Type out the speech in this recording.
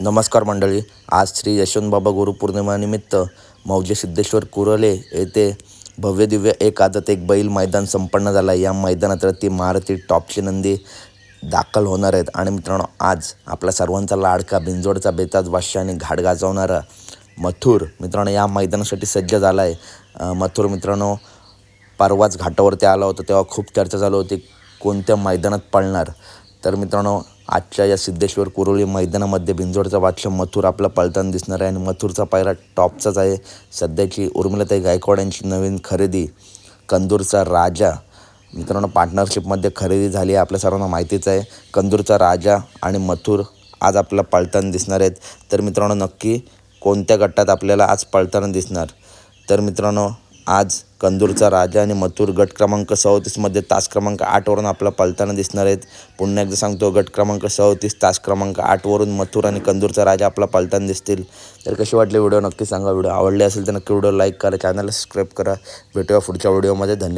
नमस्कार मंडळी. आज श्री यशवंतबाबा गुरुपौर्णिमानिमित्त मौजे सिद्धेश्वर कुरले येथे भव्य दिव्य एक आदत एक बैल मैदान संपन्न झाला. आहे या मैदानात ती महारथी टॉपची नंदी दाखल होणार आहेत. आणि मित्रांनो आज आपला सर्वांचा लाडका बिंजोडचा बेताज बादशाह आणि घाट गाजवणारा मथुर मित्रांनो या मैदानासाठी सज्ज झाला आहे मथुर मित्रांनो परवाच घाटावरती आला होता तेव्हा खूप चर्चा झाली होती कोणत्या मैदानात पळणार. तर मित्रांनो आजच्या या सिद्धेश्वर कुरोळी मैदानामध्ये बिंजोडचा बादशाह मथुर आपला पळताना दिसणार आहे आणि मथुरचा पायरा टॉपचाच आहे. सध्याची उर्मिलाताई गायकवाड यांची नवीन खरेदी. कंदूरचा राजा. मित्रांनो पार्टनरशिपमध्ये खरेदी झाली आहे आपल्या सर्वांना माहितीच आहे. कंदूरचा राजा आणि मथुर आज आपला पळताना दिसणार आहेत. तर मित्रांनो नक्की कोणत्या गटात आपल्याला आज पळताना दिसणार? तर मित्रांनो आज कंदूरचा राजा आणि मथुर गट क्रमांक सवतीसमध्ये तास क्रमांक आठवरून आपला पलताना दिसणार आहेत. पुन्हा एकदा सांगतो गट क्रमांक सदतीस तास क्रमांक आठवरून मथुर आणि कंदूरचा राजा आपला पलताना दिसतील. तर कसे वाटली व्हिडिओ नक्की सांगा. व्हिडिओ आवडले असेल तर नक्की व्हिडिओ लाईक करा चॅनलला सबस्क्राईब करा. भेटूया पुढच्या व्हिडिओमध्ये. धन्यवाद.